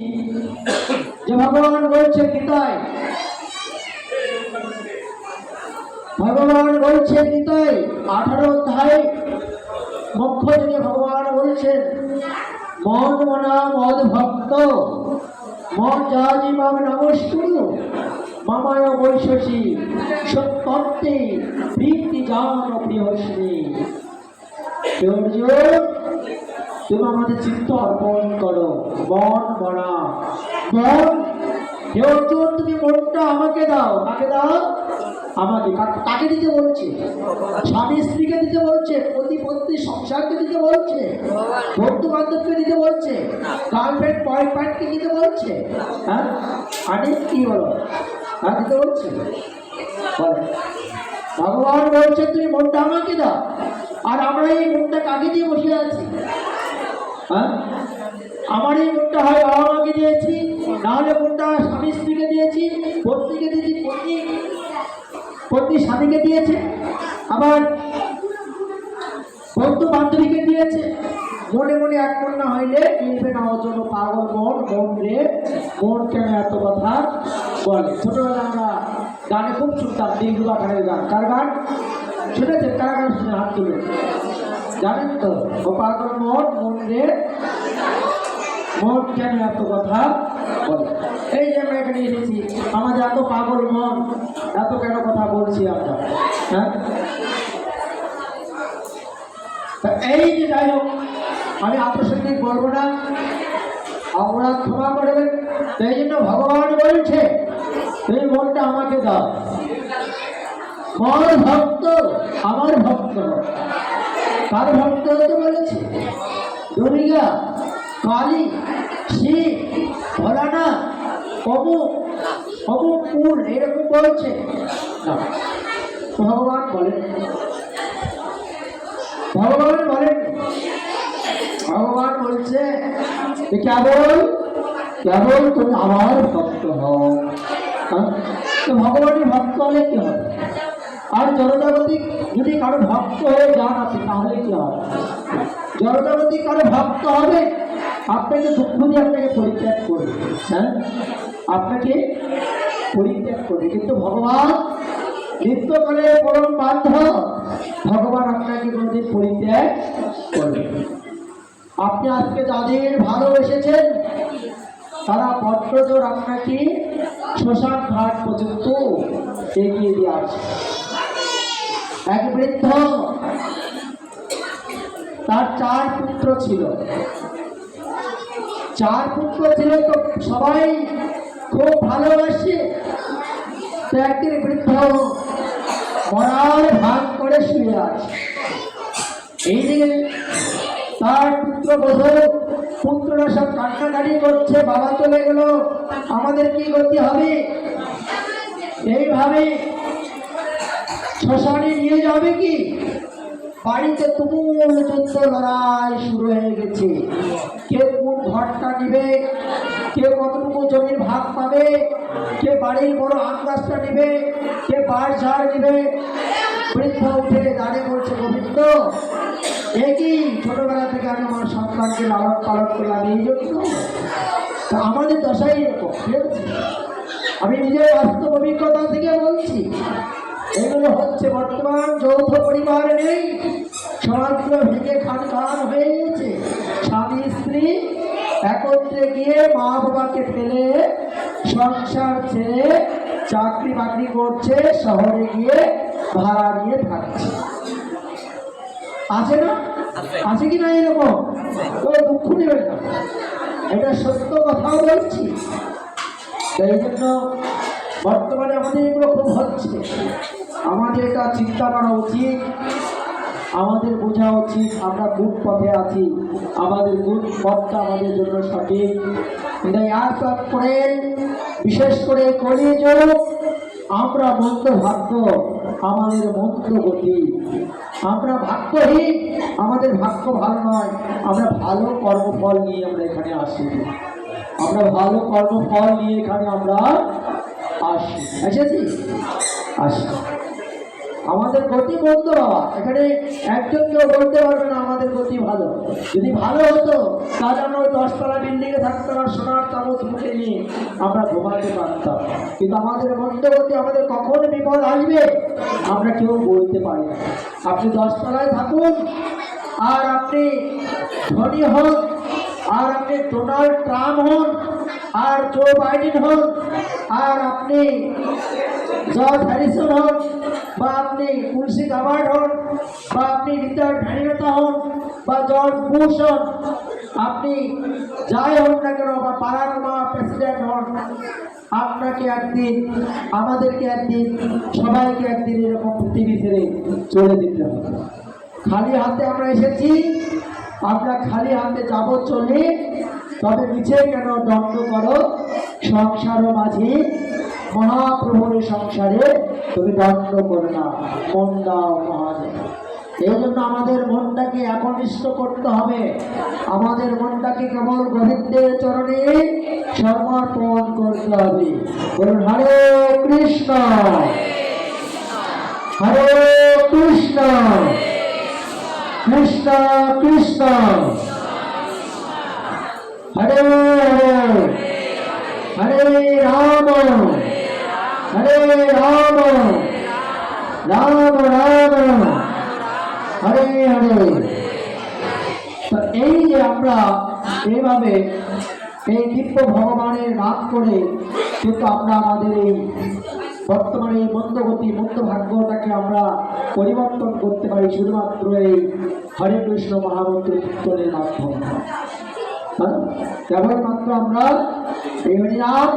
যে ভগবান বলছে গীতায় ভগবান বলছে গীতায় আঠারো অধ্যায় মুখ্য থেকে ভগবান বলছেন, মন মনা মদ ভক্ত মন জাজি মাম নমস্কুরু মামায় বৈশসী সত্যন্তে প্রীতি জান প্রিয়শ্রী। অর্জুন তুমি আমাদের চিত্ত অর্পণ করো। মন মনা মন হে অর্জুন তুমি মনটা আমাকে দাও। কাকে দাও? আমাকে। কাকে দিতে বলছে? স্বামী স্ত্রীকে দিতে বলছে? পতি পত্নী, সংসারকে দিতে বলছে? বন্ধু বান্ধবকে দিতে বলছে? গার্লফ্রেন্ড বয়ফ্রেন্ডকে দিতে বলছে? হ্যাঁ? আরে কি বলো? হ্যাঁ দিতে বলছে? ভগবান বলছে, তুমি মনটা আমাকে দাও। আর আমরা এই মনটা কাকে দিয়ে বসে আছি? হ্যাঁ? আমার এই মনটা হয় বাবা মাকে দিয়েছি, নাহলে মনটা স্বামী স্ত্রীকে দিয়েছি, পত্নীকে দিয়েছি, পত্নী পত্নী স্বামীকে দিয়েছে, আবার বন্ধু বান্ধবীকে দিয়েছে। মনে মনে এক না হইলে মিলবে না জন্য পাগল মন মন রে, মন কেন এত কথা বলে? ছোটবেলা আমরা গানে খুব শুনতাম দিলরু বাখানের গান। কার গান? শুনেছেন? কারা গান শুনে হাত তুলে জানেন তো? ও পাগল মন মন কেন এত কথা? বলে, এই যে আমরা এখানে এসেছি, আমাদের এত পাগল মন, এত কেন কথা বলছি আমরা? হ্যাঁ? এই যে যাই হোক, আমি আত্মসঙ্গীত বলব না। আমরা ক্ষমা করবেন সেই জন্য ভগবান বলছে তুমি মনটা আমাকে দাও। মন ভক্ত, আমার ভক্ত কার ভক্ত হতে বলেছে দুর্গা কালী শিব ভোলানা অমুক কুল এরকম বলছে। ভগবান বলেন ভগবান বলেন, ভগবান বলছে কেবল কেবল তুমি আমার ভক্ত হও। হ্যাঁ? তো ভগবানের ভক্ত হলে কি হবে? আর জনজাগতিক যদি কারও ভক্ত হয়ে যান আপনি তাহলে কি হবে? জনজাগতিক কারও ভক্ত হবে আপনাকে দুঃখ দিয়ে আপনাকে পরিত্যাগ করবে হ্যাঁ? আপনাকে পরিত্যাগ করবে। কিন্তু ভগবান নিত্য করে পরম বাধ্য, ভগবান আপনাকে কোনোদিন পরিত্যাগ করবে আপনি আজকে যাদের ভালোবেসেছেন তারা বট্টজোর আপনাকে শ্মশান ঘাট পর্যন্ত এগিয়ে দিয়ে আসে এক বৃদ্ধ তার চার পুত্র ছিল। চার পুত্র ছিল তো সবাই খুব ভালোবাসে। তো একদিন বৃদ্ধ মরার ভাগ করে শুয়ে আছে। এইদিকে তার পুত্র বোধ পুত্ররা সব কান্নাকাটি করছে, বাবা চলে গেল, আমাদের কি গতি হবে? এইভাবে শ্মশানে নিয়ে যাবে কি? বাড়িতে তুমুল যুদ্ধ লড়াই শুরু হয়ে গেছে। কেউ কোন ঘরটা নিবে? কেউ কতটুকু জমির ভাগ পাবে? কে বাড়ির বড় গাছটা নিবে? কে বাড় ঝাড় নিবে? বৃদ্ধ উঠে দাঁড়িয়ে বলছে, গোবিন্দ একই ছোটবেলা থেকে আমি আমার সন্তানকে লালন পালন করলাম এই জন্য তা আমাদের দশাই এরকম? আমি নিজের বাস্তব অভিজ্ঞতা থেকে বলছি। এগুলো হচ্ছে বর্তমান যৌথ পরিবার নেই। সমাজগুলো ভেঙে খান খান হয়ে গেছে স্বামী, স্ত্রী একত্রে গিয়ে মা বাবাকে ফেলে সংসার ছেড়ে চাকরি বাকরি করছে, শহরে গিয়ে ভাড়া নিয়ে থাকছে। আছে না? আছে কি না এরকম? তো দুঃখ নেবেন না। এটা সত্য কথাও বলছি। সেই জন্য বর্তমানে আমাদের এগুলো খুব হচ্ছে। আমাদের এটা চিন্তা করা উচিত। আমাদের বোঝা উচিত, আমরা কোন পথে আছি। আমাদের কোন পথটা আমাদের জন্য সঠিক। তাই আর করে, বিশেষ করে কলিযুগ আমরা মন্দ ভাগ্য আমাদের মন্দ গতি। আমরা ভাগ্যহীন, আমাদের ভাগ্য ভালো নয়। আমরা ভালো কর্মফল নিয়ে আমরা এখানে আসি। আমরা ভালো কর্মফল নিয়ে এখানে আমরা আসি। এসেছি আসি আমাদের গতি বন্ধ এখানে একজন কেউ বলতে পারবে না আমাদের গতি ভালো। যদি ভালো হতো, তাহলে আমরা দশতলা বিল্ডিং এ থাকতাম আর সোনার চামচ মুখে নিয়ে আমরা ঘুমাতে পারতাম। কিন্তু আমাদের মন্দ গতি আমাদের কখন বিপদ আসবে, আমরা কেউ বলতে পারি না। আপনি দশতলায় থাকুন, আর আপনি ধনী হন, আর আপনি ডোনাল্ড ট্রাম্প হন, আর জো বাইডেন হন, আর আপনি জর্জ হ্যারিসন হন বা আপনি তুলসী গাবার্ড হন, বা আপনি রিচার্ড ভ্যানিনেতা হন, বা জর্জ বুশ হন, আপনি যাই হন না কেন, বা পারানোমা প্রেসিডেন্ট হন, আপনাকে একদিন, আমাদেরকে একদিন, সবাইকে একদিন এরকম পৃথিবী ছেড়ে চলে যেতে হবে। খালি হাতে আমরা এসেছি, আমরা খালি হাতে যাব চলে, তবে নিচে কেন দণ্ড করো? সংসার মাঝে মহাপ্রভুর সংসারে তুমি দণ্ড করো না মন দাও মহাদেব। এই জন্য আমাদের মনটাকে একনিষ্ঠ করতে হবে। আমাদের মনটাকে কেবল গোবিন্দের চরণে সমর্পণ করতে হবে। বলুন, হরে কৃষ্ণ। হরে কৃষ্ণ। কৃষ্ণ কৃষ্ণ। হরে হরে। হরে রাম। হরে রাম। রাম রাম। হরে হরে। তো এই যে আমরা এইভাবে এই দিব্য ভগবানের নাম করে কিন্তু আমরা আমাদের এই বর্তমানে এই মন্দগতি মন্দ ভাগ্যটাকে আমরা পরিবর্তন করতে পারি শুধুমাত্র এই হরে কৃষ্ণ মহামন্ত্র কীর্তনের মাধ্যমে। হ্যাঁ? কেবলমাত্র আমরা এই হরিনাম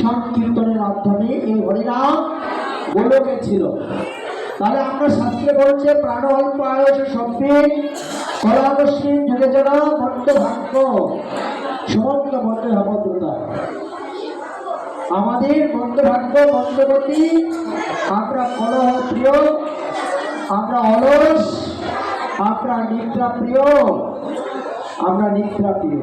সংকীর্তনের মাধ্যমে এই হরিনাম গোলকে ছিল। তাহলে আমরা শাস্ত্রে বলছে, প্রাণ অল্প আয়স সভ্যে কলাদস্মিন যুগে জনা মন্দ ভাগ্য সমগ্র মন্দ ভবদ্রতা আমাদের মন্দ ভাগ্য মন্দগতি আমরা কলহ প্রিয়, আমরা অলস, আমরা নিদ্রা প্রিয়, আমরা নিদ্রা প্রিয়।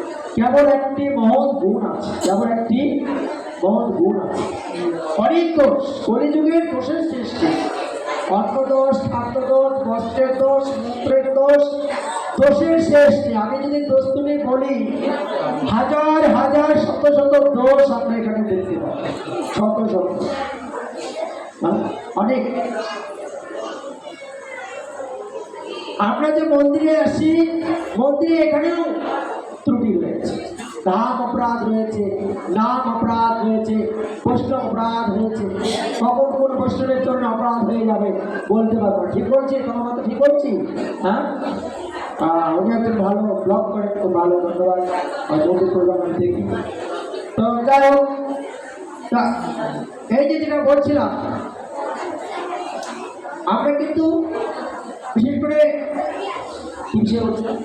কেবল একটি মহৎ গুণ আছে, কেবল একটি মহৎ গুণ আছে। অনেক দোষ কলিযুগের দোষের সৃষ্টি। অর্থদোষ খাদ্যদোষ বস্ত্রের দোষ, মূত্রের দোষ, দোষের নেই আমি যদি দোষ তুমি বলি, হাজার হাজার, শত শত দোষ আমরা এখানে দেখতে পাই শত শত। হ্যাঁ? অনেক। আমরা যে মন্দিরে আসি, মন্দিরে এখানেও ত্রুটি রয়েছে অপরাধ রয়েছে, নাম অপরাধ রয়েছে বৈষ্ণব অপরাধ হয়েছে কখন কোন বৈষ্ণবের জন্য অপরাধ হয়ে যাবে, বলতে পারব ঠিক বলছি? তোমার মতো ঠিক বলছি? হ্যাঁ? উনি একজন ভালো ব্লগ করেন, খুব ভালো, ধন্যবাদ। মন্দির আমি দেখি। তো যাই হোক এই যে যেটা বলছিলাম, আমরা কিন্তু বিশেষ করে কি বিষয়ে বলছিলাম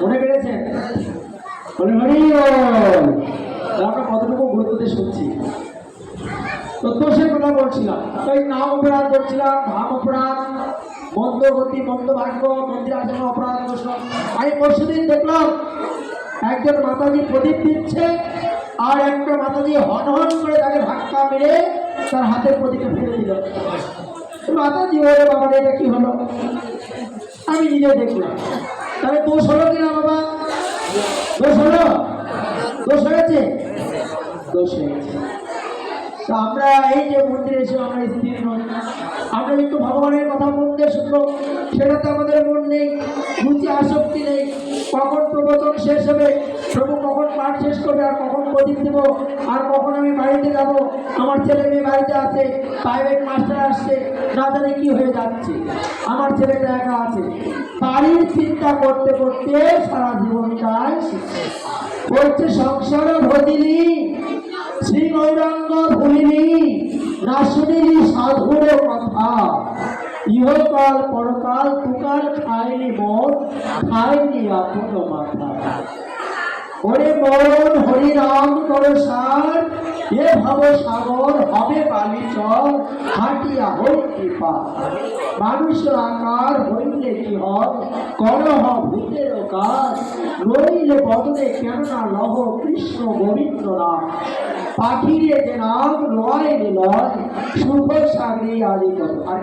মনে পেরেছেন? বলে হরি আমরা কতটুকু গুরুত্ব দিয়ে শুনছি? তো দোষের কথা বলছিলাম। তাই নাম অপরাধ করছিলাম ভাব অপরাধ মন্দ গতি মন্দ ভাগ্য মন্দির আচরণ অপরাধ দোষ আমি পরশুদিন দেখলাম একজন মাতাজি প্রদীপ দিচ্ছে আর একটা মাতাজি হন হন করে তাকে ধাক্কা মেরে তার হাতের প্রদীপে ফেলে দিল। মাতাজি ওরে বাবা রে, এটা কি হলো? আমি নিজে দেখলাম তাহলে দোষ হলো কিনা বাবা? দোষ হলো? দোষ হয়েছে? দোষ হয়েছে। তো আমরা এই যে মন্দিরে এসে আমরা স্থির আমরা একটু ভগবানের কথা মন দিয়ে শুনব। সেটা তো আমাদের মন নেই রুচি আসক্তি নেই। কখন প্রবচন শেষ হবে। প্রভু কখন পাঠ শেষ করবে আর কখন প্রদীপ দেবো, আর কখন আমি বাড়িতে যাব? আমার ছেলে মেয়ে বাড়িতে আছে প্রাইভেট মাস্টার আসছে না জানি কি হয়ে যাচ্ছে? আমার ছেলেটা একা আছে। বাড়ির চিন্তা করতে করতে সারা জীবনটাই বলছে, সংসার ভদিনী শ্রী গৌরাঙ্গ ভুলিনি না শুনিনি সাধুর কথা। ইহকাল পরকাল তুকাল খায়নি মন খায়নি আপন মাথা। ওরে মন হরি রাম করো সার, এ ভাব সাগর হবে বালি চর, হাটিয়া হোক কৃপা। মানুষ আকার হইলে কি হয়? করহ ভূতের কাজ। রইলে বদলে কেননা লহ কৃষ্ণ গোবিন্দ নাম পাখিরে যে নাম লয় রে লয় শুভ সাগরে আদি কত আর